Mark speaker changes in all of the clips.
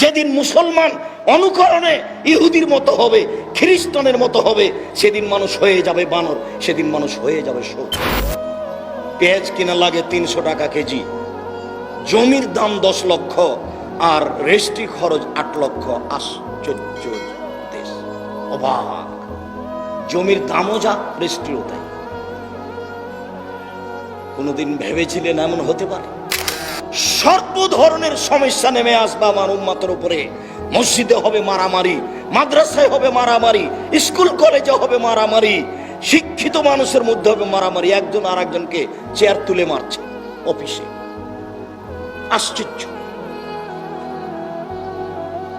Speaker 1: যেদিন মুসলমান অনুকরণে ইহুদির মতো হবে, খ্রিস্টানের মতো হবে, সেদিন মানুষ হয়ে যাবে বানর, সেদিন মানুষ হয়ে যাবে শোক পেঁয়াজ কিনা লাগে তিনশো টাকা কেজি, জমির দাম দশ লক্ষ, আর রেস্টি খরচ আট লক্ষ, আশ্চর্য দেশ। অবাক। জমির দামও যা রেস্টিও তাই। কোনোদিন ভেবেছিলেন এমন হতে পারে? সর্ব ধরনের সমস্যা নেমে আসবে আমার উম্মাতের উপরে। মসজিদে হবে মারামারি, মাদ্রাসায় হবে মারামারি, স্কুল কলেজে হবে মারামারি, শিক্ষিত মানুষের মধ্যে হবে মারামারি। একজন আর একজনকে চেয়ার তুলে মারছে অফিসে। আশ্চর্য।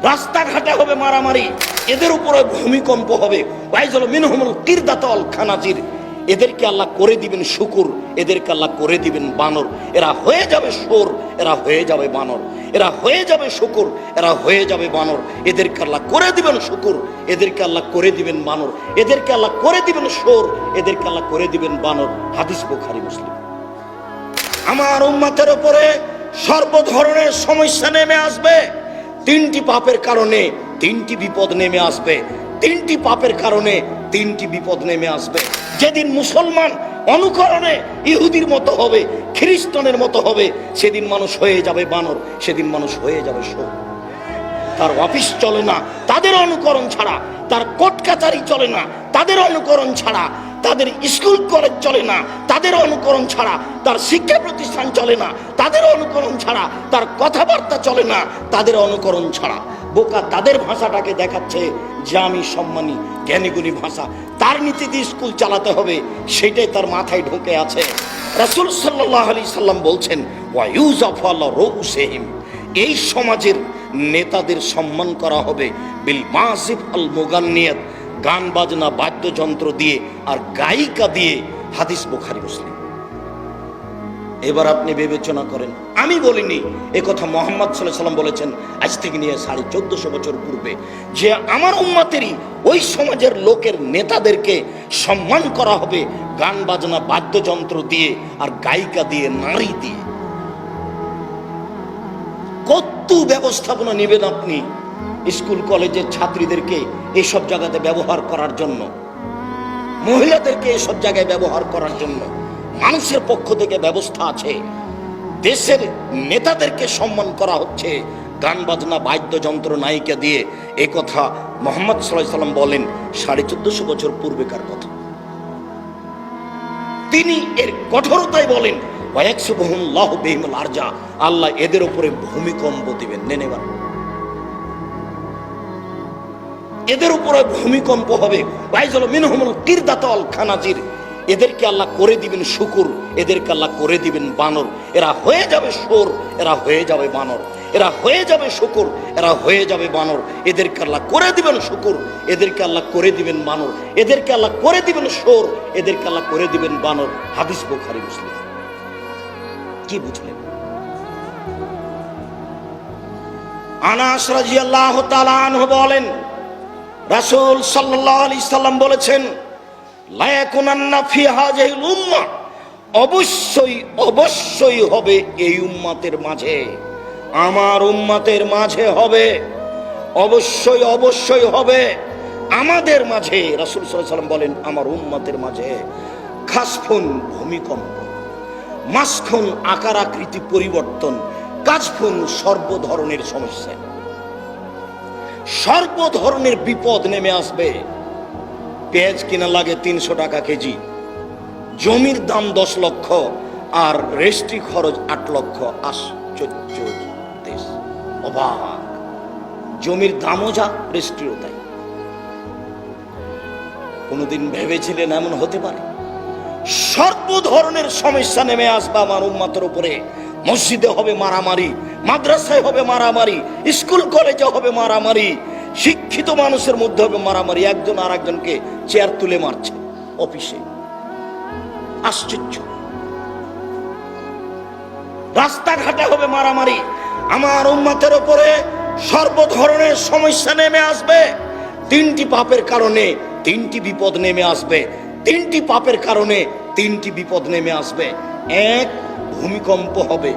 Speaker 1: রাস্তাঘাটে হবে মারামারি, এদের উপরে ভূমিকম্প হবে। বাইজল মিনহুমুল কিরদাতল খানাজির। এদেরকে আল্লাহ করে দিবেন শুকুর, এদেরকে আল্লাহ করে দিবেন বানর। এরা হয়ে যাবে সোর এরা হয়ে যাবে বানর। এরা হয়ে যাবে শুকুর। এরা হয়ে যাবে বানর। এদেরকে আল্লাহ করে দিবেন শুকুর। এদেরকে আল্লাহ করে দিবেন বানর। এদেরকে আল্লাহ করে দিবেন সোর এদেরকে আল্লাহ করে দিবেন বানর। হাদিস বুখারী, মুসলিম। আমার উম্মাতের উপরে সর্ব ধরনের সমস্যা নেমে আসবে। তিনটি পাপের কারণে তিনটি বিপদ নেমে আসবে। তিনটি পাপের কারণে তিনটি বিপদ নেমে আসবে। যেদিন মুসলমান অনুকরণে ইহুদির মতো হবে, খ্রিস্টানের মতো হবে। সেদিন মানুষ হয়ে যাবে বানর, সেদিন মানুষ হয়ে যাবে শোক। তার অফিস চলে না, তাদের অনুকরণ ছাড়া, তার কোর্ট কাচারি চলে না, তাদের অনুকরণ ছাড়া, তাদের স্কুল কলেজ চলে না, তাদের অনুকরণ ছাড়া, তার শিক্ষা প্রতিষ্ঠান চলে না, তাদের অনুকরণ ছাড়া, তার কথাবার্তা চলে না, তাদের অনুকরণ ছাড়া। বোকা তাদের ভাষাটাকে দেখাচ্ছে যে আমি সম্মানী, জ্ঞানীগুণী ভাষা। তার নীতি দিয়ে স্কুল চালাতে হবে, সেটাই তার মাথায় ঢুকে আছে। রাসুল সাল্লাহ আলি সাল্লাম বলছেন ওয়াইউজ অফ এই সমাজের নেতাদের সম্মান করা হবে। বিল মাসিফ আল মোগান্নিয়াত, গান বাজনা, বাদ্যযন্ত্র দিয়ে আর গায়িকা দিয়ে হাদিস বুখারি, মুসলিম। এবার আপনি বিবেচনা করেন। আমি বলিনি, এ কথা মোহাম্মদ সাল্লাম বলেছেন, আজ থেকে নিয়ে সাড়ে চোদ্দশো বছর পূর্বে। যে আমার উম্মাতেরই ওই সমাজের লোকের নেতাদেরকে সম্মান করা হবে গান বাজনা বাদ্যযন্ত্র দিয়ে আর গায়িকা দিয়ে, নারী দিয়ে। কত ব্যবস্থাপনা নেবেন আপনি স্কুল, কলেজের ছাত্রীদেরকে এসব জায়গাতে ব্যবহার করার জন্য? মহিলাদেরকে এসব জায়গায় ব্যবহার করার জন্য? মানুষের পক্ষ থেকে ব্যবস্থা আছে। দেশের নেতাদেরকে সম্মান করা হচ্ছে। গান, বাজনা, বাদ্যযন্ত্র, নায়িকা দিয়ে এ কথা মোহাম্মদ সাল্লাম বলেন, সাড়ে চোদ্দশো বছর পূর্বেকার কথা। তিনি এর কঠোরতায় বলেন আরজা আল্লাহ এদের উপরে ভূমিকম্প দিবেন। নেনেবার এদের উপরে ভূমিকম্প হবে। বাইজল মিনহুমুল কিরদাতল খানাজির। এদেরকে আল্লাহ করে দিবেন শুকুর, এদেরকে আল্লাহ করে দিবেন বানর। এরা হয়ে যাবে সোর এরা হয়ে যাবে বানর। এরা হয়ে যাবে শুকুর, এরা হয়ে যাবে বানর। এদেরকে আল্লাহ করে দিবেন শুকুর, এদেরকে আল্লাহ করে দিবেন বানর। এদেরকে আল্লাহ করে দিবেন সোর এদেরকে আল্লাহ করে দিবেন বানর। হাদিস বুখারী, মুসলিম। কি বুঝলেন? আনাস রাজিয়াল্লাহ তাআলা আনহু বলেন, রাসুল সাল্লাহ আলাইহি সাল্লাম বলেছেন অবশ্যই অবশ্যই হবে এই উম্মাতের মাঝে। আমার উম্মাতের মাঝে হবে। অবশ্যই অবশ্যই হবে আমাদের মাঝে। রাসূল সাল্লাম বলেন, আমার উম্মাতের মাঝে খাসফুন ভূমিকম্প, মাসখন আকার আকৃতি পরিবর্তন, কাজফুন সর্ব ধরনের সমস্যা। সর্ব ধরনের বিপদ নেমে আসবে। পেঁয়াজ কিনা লাগে তিনশো টাকা কেজি। জমির দাম দশ লক্ষ, আর রেস্ট্রি খরচ আট লক্ষ। আশ্চর্য দেশ। অবাক। জমির দামও যা রেস্টিও তাই। কোনোদিন ভেবেছিলেন এমন হতে পারে? সর্ব ধরনের সমস্যা নেমে আসবে আমার উম্মাতের উপরে। মসজিদে হবে মারামারি, মাদ্রাসায় হবে মারামারি, স্কুল কলেজে হবে মারামারি শিক্ষিত মানুষের মধ্যে হবে মারামারি। একজন আর একজনকে চেয়ার তুলে মারছে অফিসে। আশ্চর্য। রাস্তাঘাটে হবে মারামারি। আমার উম্মাতের ওপরে সর্ব ধরনের সমস্যা নেমে আসবে। তিনটি পাপের কারণে তিনটি বিপদ নেমে আসবে। তিনটি পাপের কারণে তিনটি বিপদ নেমে আসবে। এক, ভূমিকম্প হবে।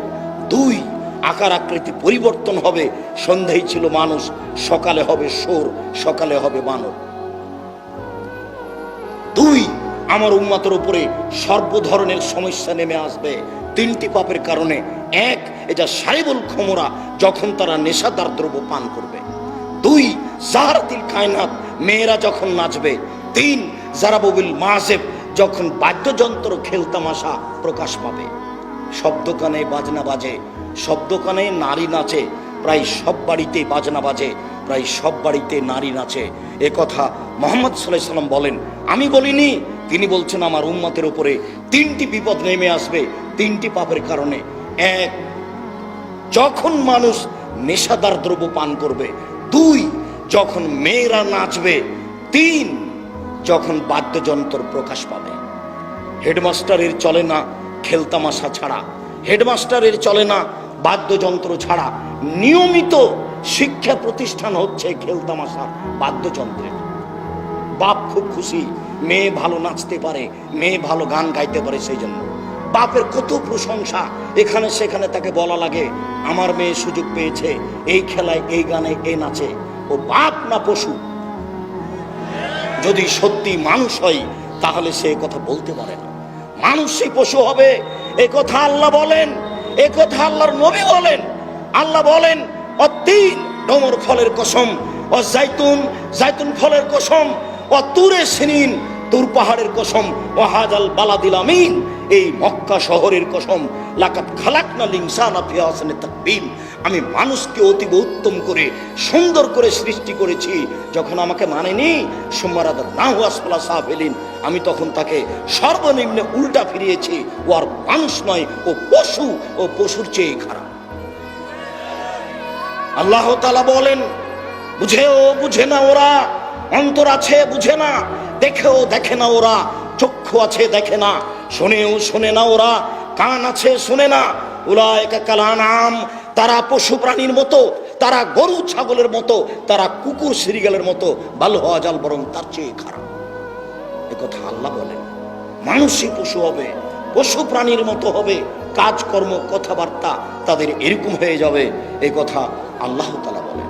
Speaker 1: দুই আকার আকৃতি পরিবর্তন হবে সন্ধ্যায় ছিল মানুষ, সকালে হবে সোর সকালে হবে বানর দুই, আমার উম্মাতের উপরে সর্ব ধরনের সমস্যা নেমে আসবে। তিনটি পাপের কারণে। এক, এটা সারিবুল ক্ষমরা যখন তারা নেশাদার দ্রব্য পান করবে। দুই, জাহারাতিল কায়নাত, মেয়েরা যখন নাচবে। তিন, জারাবুল মাসেব যখন বাদ্যযন্ত্র খেলতামাশা প্রকাশ পাবে। সব দোকানে বাজনা বাজে সব দোকানে নারী নাচে, প্রায় সব বাড়িতে বাজনা বাজে, প্রায় সব বাড়িতে নারী নাচে। এ কথা মোহাম্মদ সাল্লাহ সাল্লাম বলেন, আমি বলিনি? তিনি বলছেন, আমার উম্মতের উপরে তিনটি বিপদ নেমে আসবে, তিনটি পাপের কারণে। এক, যখন মানুষ নেশাদার দ্রব্য পান করবে। দুই, যখন মেয়েরা নাচবে। তিন, যখন বাদ্যযন্ত্র প্রকাশ পাবে। হেডমাস্টারের চলে না, খেলতামাশা ছাড়া। হেডমাস্টারের চলে না বাদ্যযন্ত্র ছাড়া নিয়মিত শিক্ষা প্রতিষ্ঠান হচ্ছে খেলতামাশার বাদ্যযন্ত্রের। বাপ খুব খুশি, মেয়ে ভালো নাচতে পারে, মেয়ে ভালো গান গাইতে পারে সেই জন্য। বাপের কত প্রশংসা, এখানে সেখানে তাকে বলা লাগে, আমার মেয়ে সুযোগ পেয়েছে, এই খেলায়, এই গানে এই নাচে, ও বাপ না পশু। যদি সত্যি মানুষ হয়, তাহলে সে কথা বলতে পারে না। মানুষই পশু হবে, এ কথা আল্লাহ বলেন। এ কথা আল্লাহর নবী বলেন। আল্লাহ বলেন, অতীন ডমর ফলের কসম ও জাইতুন জাইতুন ফলের কসম ও তুরে সিনিন তুর পাহাড়ের কসম ও হাজাল বালাদিল আমিন, এই মক্কা শহরের কসম লাকাত খালাকনা লিংসানা ফি হাসানে আমি মানুষকে অতীব উত্তম করে, সুন্দর করে সৃষ্টি করেছি। যখন আমাকে মানেনি সোমবারাদ নাহু আসফলা সাফেলিন, আমি তখন তাকে সর্বনিম্নে উল্টা ফিরিয়েছি। ও আর মানুষ নয়, ও পশু, ও পশুর চেয়ে খারাপ। আল্লাহ তালা বলেন, বুঝেও বুঝে না ওরা, অন্তর আছে বুঝে না, দেখেও দেখে না ওরা, চক্ষু আছে দেখে না, শোনেও শোনে না ওরা, কান আছে শোনে না তারা পশু প্রাণীর মতো, তারা গরু ছাগলের মতো, তারা কুকুর সিরিগালের মতো ভালো হওয়া যাল বরং তার চেয়ে খারাপ। এ কথা আল্লাহ বলেন, মানুষই পশু হবে, পশু প্রাণীর মতো হবে কাজকর্ম কথাবার্তা তাদের এরকম হয়ে যাবে এই কথা আল্লাহ তালা বলেন।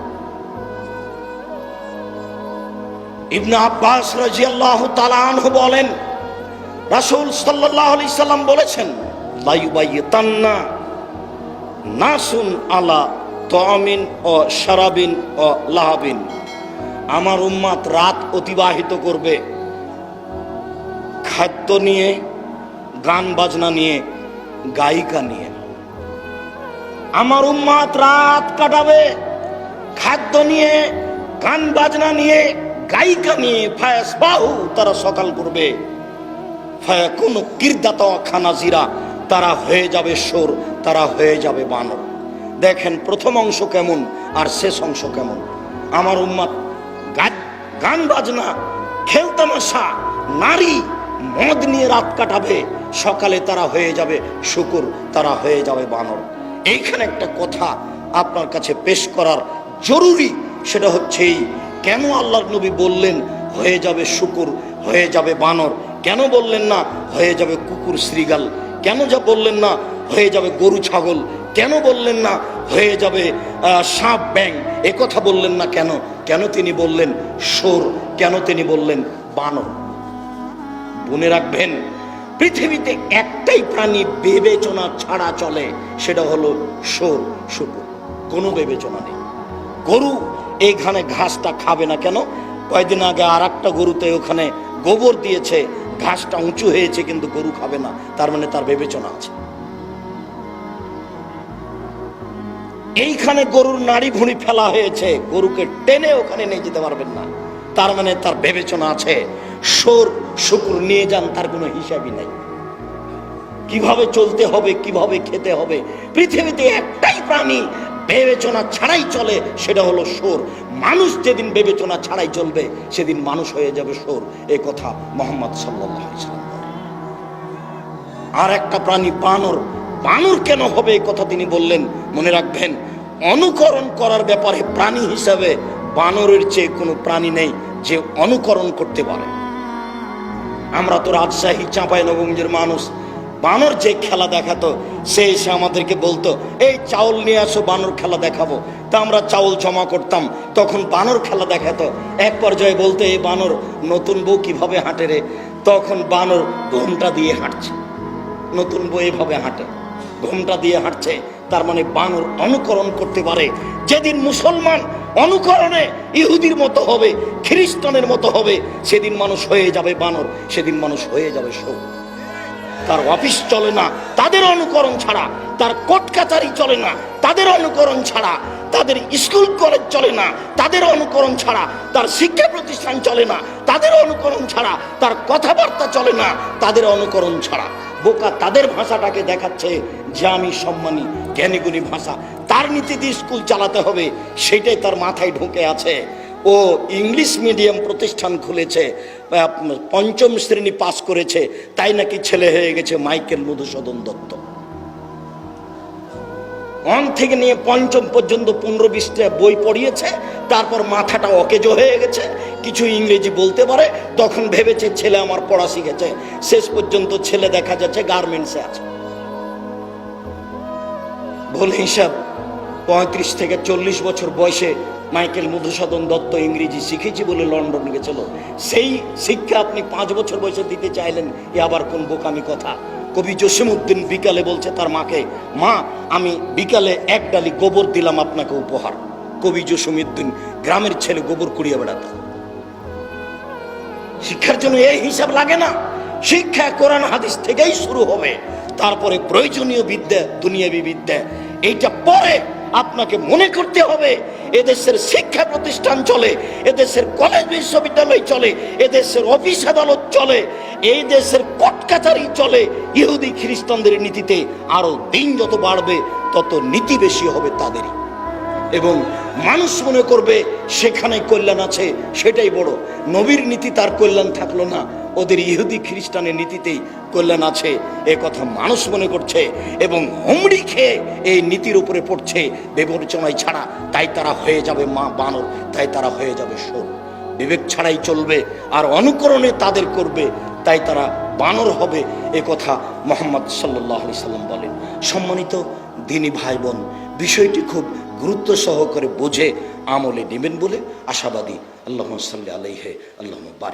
Speaker 1: ইবনা আব্বাস রাজিয়াল্লাহ তালানহ বলেন, রাসূল সাল্লাল্লাহু আলাইহি সাল্লাম বলেছেন লাইবাইতান্না নাসুন আলা তামিন ও সারাবিন ও লাহাবিন। আমার উম্মাত রাত অতিবাহিত করবে। খাদ্য নিয়ে, গান বাজনা নিয়ে, গায়িকা নিয়ে। আমার উম্মাত রাত কাটাবে। খাদ্য নিয়ে, গান বাজনা নিয়ে, গায়িকা নিয়ে ফায়াস বাহু তারা সকাল করবে। ফায়া কোনো কীর্দাত খানাজিরা। তারা হয়ে যাবে সোর, তারা হয়ে যাবে বানর। দেখেন প্রথম অংশ কেমন আর শেষ অংশ কেমন। আমার উম্মাত গা- গান বাজনা খেলতামাশা নারী, মদ নিয়ে রাত কাটাবে, সকালে তারা হয়ে যাবে শুকুর, তারা হয়ে যাবে বানর। এইখানে একটা কথা আপনার কাছে পেশ করার জরুরি, সেটা হচ্ছে এই, কেন আল্লাহর নবী বললেন হয়ে যাবে শুকুর, হয়ে যাবে বানর? কেন বললেন না হয়ে যাবে কুকুর শ্রীগাল কেন যা বললেন না হয়ে যাবে গরু ছাগল? কেন বললেন না হয়ে যাবে সাপ ব্যাং এ কথা বললেন না কেন? কেন তিনি বললেন সোর কেন তিনি বললেন বানর? মনে রাখবেন, পৃথিবীতে একটাই প্রাণী বিবেচনা ছাড়া চলে, সেটা হলো সোর শুকুর। কোনো বিবেচনা নেই। গরু এইখানে ঘাসটা খাবে না কেন? কয়েকদিন আগে আর একটা গরুতে ওখানে গোবর দিয়েছে ঘাসটা উঁচু হয়েছে কিন্তু গরু খাবে না, তার মানে তার বিবেচনা আছে। এইখানে গরুর নাড়ি ভুঁড়ি ফেলা হয়েছে, গরুকে টেনে ওখানে নিয়ে যেতে পারবেন না, তার মানে তার বিবেচনা আছে, সোর শুকুর নিয়ে যান, তার কোনো হিসাবই নাই। কীভাবে চলতে হবে, কীভাবে খেতে হবে, পৃথিবীতে একটাই প্রাণী বিবেচনা ছাড়াই চলে, সেটা হলো সোর। মানুষ যেদিন বিবেচনা ছাড়াই চলবে, সেদিন মানুষ হয়ে যাবে সোর। এ কথা মোহাম্মদ সাল্লাম আর একটা প্রাণী বানর বানর কেন হবে এ কথা তিনি বললেন, মনে রাখবেন, অনুকরণ করার ব্যাপারে প্রাণী হিসাবে বানরের চেয়ে কোনো প্রাণী নেই যে অনুকরণ করতে পারে। আমরা তো রাজশাহী চাঁপাই মানুষ বানর যে খেলা দেখাতো, সে এসে আমাদেরকে বলতো, এই চাউল নিয়ে আসো, বানর খেলা দেখাবো। তা আমরা চাউল জমা করতাম, তখন বানর খেলা দেখাতো। এক পর্যায়ে বলতে এই বানর, নতুন বউ কীভাবে হাঁটে রে? তখন বানর ঘোমটা দিয়ে হাঁটছে। নতুন বউ এভাবে হাঁটে। ঘোমটা দিয়ে হাঁটছে, তার মানে বানর অনুকরণ করতে পারে। যেদিন মুসলমান অনুকরণে ইহুদির মতো হবে, খ্রিস্টানের মতো হবে, সেদিন মানুষ হয়ে যাবে বানর, সেদিন মানুষ হয়ে যাবে সৌ। তার অফিস চলে না, তাদের অনুকরণ ছাড়া, তার কোর্ট কাচারি চলে না, তাদের অনুকরণ ছাড়া, তাদের স্কুল কলেজ চলে না, তাদের অনুকরণ ছাড়া, তার শিক্ষা প্রতিষ্ঠান চলে না, তাদের অনুকরণ ছাড়া, তার কথাবার্তা চলে না, তাদের অনুকরণ ছাড়া। বোকা তাদের ভাষাটাকে দেখাচ্ছে যে আমি সম্মানী, জ্ঞানীগুণী ভাষা। তার নীতিতে স্কুল চালাতে হবে, সেটাই তার মাথায় ঢুকে আছে। ও ইংলিশ মিডিয়াম প্রতিষ্ঠান খুলেছে পঞ্চম শ্রেণি পাস করেছে, তাই নাকি ছেলে হয়ে গেছে মাইকেল মধুসূদন দত্ত। অন থেকে নিয়ে পঞ্চম পর্যন্ত পনেরো বিশটা বই পড়িয়েছে, তারপর মাথাটা অকেজো হয়ে গেছে, কিছু ইংরেজি বলতে পারে, তখন ভেবেছে ছেলে আমার পড়া শিখেছে, শেষ পর্যন্ত ছেলে দেখা যাচ্ছে গার্মেন্টসে আছে। ভুল হিসাব, পঁয়ত্রিশ থেকে চল্লিশ বছর বয়সে মাইকেল মধুসূদন দত্ত ইংরেজি শিখেছি বলে লন্ডন গেছিল। সেই শিক্ষা আপনি পাঁচ বছর বয়সে দিতে চাইলেন, এ আবার কোন বোকামি কথা? কবি জসিমউদ্দিন বিকালে বলছে তার মাকে, মা, আমি বিকালে এক ডালি গোবর দিলাম আপনাকে উপহার। কবি জসিমউদ্দিন গ্রামের ছেলে গোবর কুড়িয়ে বেড়াতো। শিক্ষার জন্য এই হিসাব লাগে না। শিক্ষা, কোরআন, হাদিস থেকেই শুরু হবে। তারপরে প্রয়োজনীয় বিদ্যা, দুনিয়াবী বিদ্যা, এইটা পরে আপনাকে মনে করতে হবে। এদেশের শিক্ষা প্রতিষ্ঠান চলে, এদেশের কলেজ বিশ্ববিদ্যালয় চলে, এদেশের অফিস আদালত চলে, এই দেশের কোর্ট কাছারি চলে, ইহুদি খ্রিস্টানদের নীতিতে আরও দিন যত বাড়বে, তত নীতি বেশি হবে তাদেরই। এবং মানুষ মনে করবে সেখানে কল্যাণ আছে, সেটাই বড়। নবীর নীতি তার কল্যাণ থাকল না। ওদের ইহুদি খ্রিস্টানের নীতিতেই কল্যাণ আছে, এ কথা মানুষ মনে করছে এবং হুমড়ি খেয়ে এই নীতির উপরে পড়ছে বিবেচনায় ছাড়া। তাই তারা হয়ে যাবে মা বানর, তাই তারা হয়ে যাবে সোর বিবেক ছাড়াই চলবে আর অনুকরণে তাদের করবে, তাই তারা বানর হবে, এ কথা মোহাম্মদ সাল্লাহ সাল্লাম বলেন। সম্মানিত দিনী ভাই বোন, বিষয়টি খুব গুরুত্ব সহকারে বোঝে আমলে নেবেন বলে আশাবাদী। আল্লাহ সাল্লি আলাইহে আল্লাহ বারি